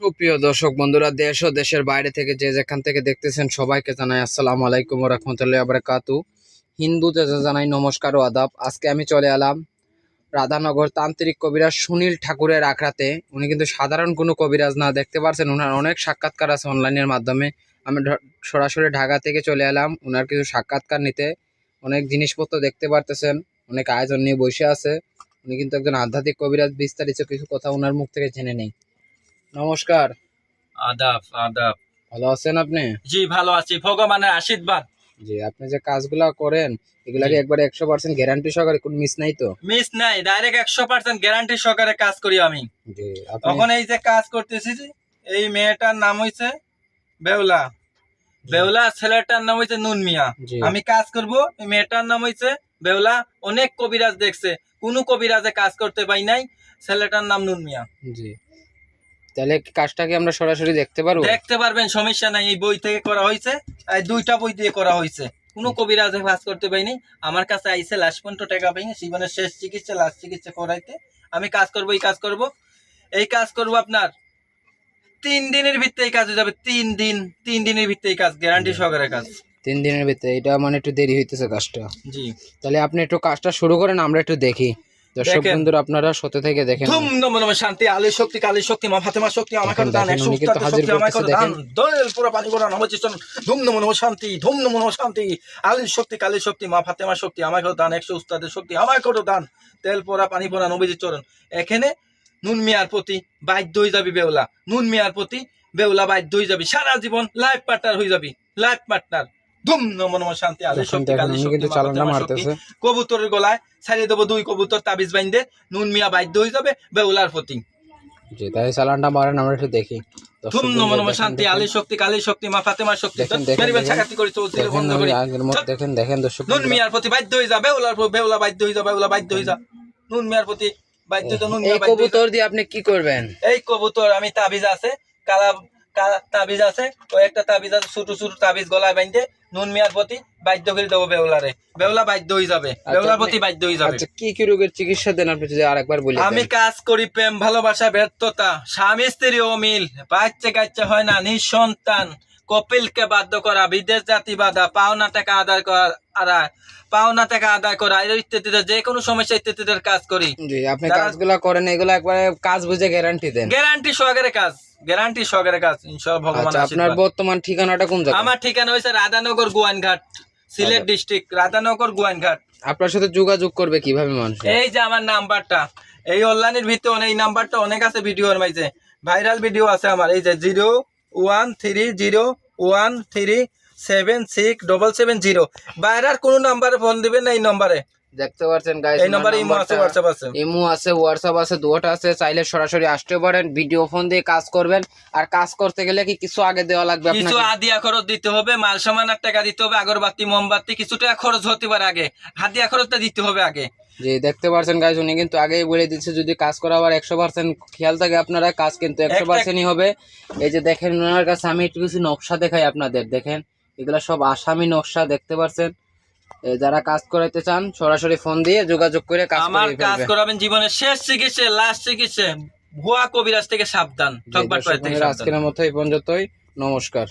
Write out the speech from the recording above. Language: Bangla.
সুপ্রিয় দর্শক বন্ধুরা, দেশ ও দেশের বাইরে থেকে যে যেখান থেকে দেখতেছেন সবাইকে জানাই আসসালামু আলাইকুম রহমতুল্লাহ আবরাকাতু হিন্দুতে জানাই নমস্কার ও আদাব। আজকে আমি চলে এলাম রাধানগর তান্ত্রিক কবিরাজ সুনীল ঠাকুরের আখড়াতে। উনি কিন্তু সাধারণ কোনো কবিরাজ না, দেখতে পারছেন ওনার অনেক সাক্ষাৎকার আছে অনলাইনের মাধ্যমে। আমি সরাসরি ঢাকা থেকে চলে এলাম ওনার কিছু সাক্ষাৎকার নিতে। অনেক জিনিসপত্র দেখতে পারতেছেন, অনেক আয়োজন নিয়ে বসে আছে। উনি কিন্তু একজন আধ্যাত্মিক কবিরাজ, বিস্তারিত কিছু কথা ওনার মুখ থেকে জেনে নেই। নমস্কার। আদাব আদাব। ভালো আছেন আপনি? জি ভালো আছি। ভগবানের আশীর্বাদ। জি আপনি যে কাজগুলা করেন এগুলা কি একবারে একশো পার্সেন্ট গ্যারান্টি সহকারে কোনো মিস নাই তো? মিস নাই ডাইরেক্ট একশো পার্সেন্ট গ্যারান্টি সহকারে কাজ করি আমি। জি তখন এই যে কাজ করতেছি এই মেয়েটার নাম হইছে বেউলা। বেউলা ছেলেটার নাম হইছে নুন মিয়া। আমি কাজ করব এই মেয়েটার নাম হইছে বেউলা। অনেক কবিরাজ দেখছে। কোনো কবিরাজে কাজ করতে পাই নাই ছেলেটার নাম নুন মিয়া। জি। তাহলে কাজটাকে আমরা সরাসরি দেখতে পারব? দেখতে পারবেন সমস্যা নাই এই বই থেকে করা হয়েছে এই দুইটা বই দিয়ে করা হয়েছে। কোনো কবিরাজে কাজ করতে পাইনি আমার কাছে আইসে লাস্ট পর্যন্ত টাকা পাইনি জীবনের শেষ চিকিৎসা লাস্ট চিকিৎসা করাইতে। আমি কাজ করব এই কাজ করব। এই কাজ করব আপনার তিন দিনের ভিতরে এই কাজ হয়ে যাবে তিন দিন তিন দিনের ভিতরে এই কাজ গ্যারান্টি সহকারে কাজ। তিন দিনের ভিতরে এটা মানে একটু দেরি হইতেছে কাজটা। জি। তাহলে আপনি একটু কাজটা শুরু করেন আমরা একটু দেখি। দর্শক। বন্ধুরা আপনারা সতে থেকে দেখেন। ধুম নম নম শান্তি আলী শক্তি কালী শক্তি মা ফাতেমা শক্তি আমার দান একশো শক্তি আমার দান। দোয়েল পুরো পানি করে নম ধুম নম নম শান্তি ধুম নম নম শান্তি। আলী শক্তি কালী শক্তি মা ফাতেমা শক্তি আমার করে দান একশো উস্তাদের শক্তি আমার করে দান। তেল পোড়া পানি পোড়া নবীজি চরণ এখানে নুন মিয়ার প্রতি বাধ্য হয়ে যাবি বেউলা। নুন মিয়ার প্রতি বেউলা বাধ্য হয়ে যাবি। সারা জীবন লাইফ পার্টনার হয়ে যাবি। লাইফ পার্টনার ধুম নম নম শান্তি আলী শক্তি দেখেন শক্তি কিন্তু মা চালানটা ফাতেমা শক্তি। মারতেছে কবুতরের গলায় ছাড়িয়ে দেবো দুই কবুতর তাবিজ বাইন্দে নুন মিয়া বাধ্য হয়ে যাবে বেউলার প্রতি জি তাই চালানটা মারেন আমরা একটু দেখি। ধুম নম নম শান্তি দেখেন, শক্তি কালী শক্তি মা ফাতেমার শক্তি। দেখেন, দেখেন, মেরিবেল ছাকাতি করে চলছে বন্ধ আমি করে। দেখেন দেখেন দর্শক নুন মিয়ার প্রতি বাধ্য হয়ে যাবে বেউলার বেউলা বাধ্য হয়ে যাবে বেউলা বাধ্য হয়ে যা। নুন মিয়ার প্রতি বাধ্য নুন মিয়া কবুতর দিয়ে আপনি কি করবেন? এই কবুতর আমি তাবিজ আছে কালা তাবিজ আছে ওই একটা তাবিজ আছে ছোট ছোট তাবিজ গলায় বাইন্ধে নুন মিয়ার প্রতি বাধ্য করে দেবো বেউলারে। বেউলা বাধ্য হয়ে যাবে বেউলার প্রতি বাধ্য হয়ে যাবে। আচ্ছা কি কি রোগের চিকিৎসা দেন আপনি যদি আরেকবার বলি আমি কাজ করি প্রেম ভালোবাসা ব্যর্থতা। স্বামী স্ত্রী অমিল বাচ্চা কাচ্চা হয় না নিঃসন্তান। কপিলকে বাধ্য করা বিদেশ জাতি বাধা পাওনা টাকা আদায় করা পাওনা টাকা আদায় করা এর ইত্যাদিতে যে কোনো সমস্যা ইত্যাদিদের কাজ করি। জি আপনি কাজগুলা করেন এগুলো একবারে কাজ বুঝে গ্যারান্টি দেন। গ্যারান্টি সহকারে কাজ। গ্যারান্টি সহকারে কাজ ইনশাআল্লাহ ভগবান আচ্ছা আপনার বর্তমান ঠিকানাটা কোন জায়গা আমার ঠিকানা হইছে রাধানগর গোয়ানঘাট সিলেট আচ্ছা। ডিস্ট্রিক্ট রাধানগর গোয়ানঘাট। আপনার সাথে যোগাযোগ করবে কীভাবে মানুষ? এই যে আমার নাম্বারটা এই অনলাইনের ভিতরে এই নাম্বারটা অনেক আছে ভিডিওর মাঝে। ভাইরাল ভিডিও আছে আমার এই যে zero one three zero one three seven six double seven zero বাইরের কোনো নাম্বারে ফোন দিবেন না এই নম্বরে দেখতে পাচ্ছেন গাইস এই নম্বরে ইমো আছে হোয়াটসঅ্যাপ আছে। ইমো আছে হোয়াটসঅ্যাপ আছে দুটো আছে চাইলে সরাসরি আসতে পারেন ভিডিও ফোন দিয়ে কাজ করবেন। আর কাজ করতে গেলে কি কিছু আগে দেওয়া লাগবে কিছু আপনাকে আদিয়া খরচ দিতে হবে মাল সামান টাকা দিতে হবে আগরবাতি মোমবাতি কিছু টাকা খরচ হতে পারে আগে। হাদিয়া খরচটা দিতে হবে আগে। যে দেখতে পারছেন গাইস উনি কিন্তু আগেই বলে দিচ্ছে যদি কাজ করা আবার একশো পার্সেন্ট খেয়াল থাকে আপনারা কাজ কিন্তু একশো পার্সেন্টই হবে। এই যে দেখেন ওনার কাছে আমি একটু কিছু নকশা দেখাই আপনাদের দেখেন। এগুলা সব আসামি নকশা দেখতে পারছেন? যারা কাজ করাইতে চান সরাসরি ফোন দিয়ে যোগাযোগ করে কাজ আমার কাজ করাবেন জীবনের শেষ চিকিৎসা লাস্ট চিকিৎসা। ভুয়া কবিরাজ থেকে সাবধান। আজকের মতো এই পর্যন্তই। নমস্কার।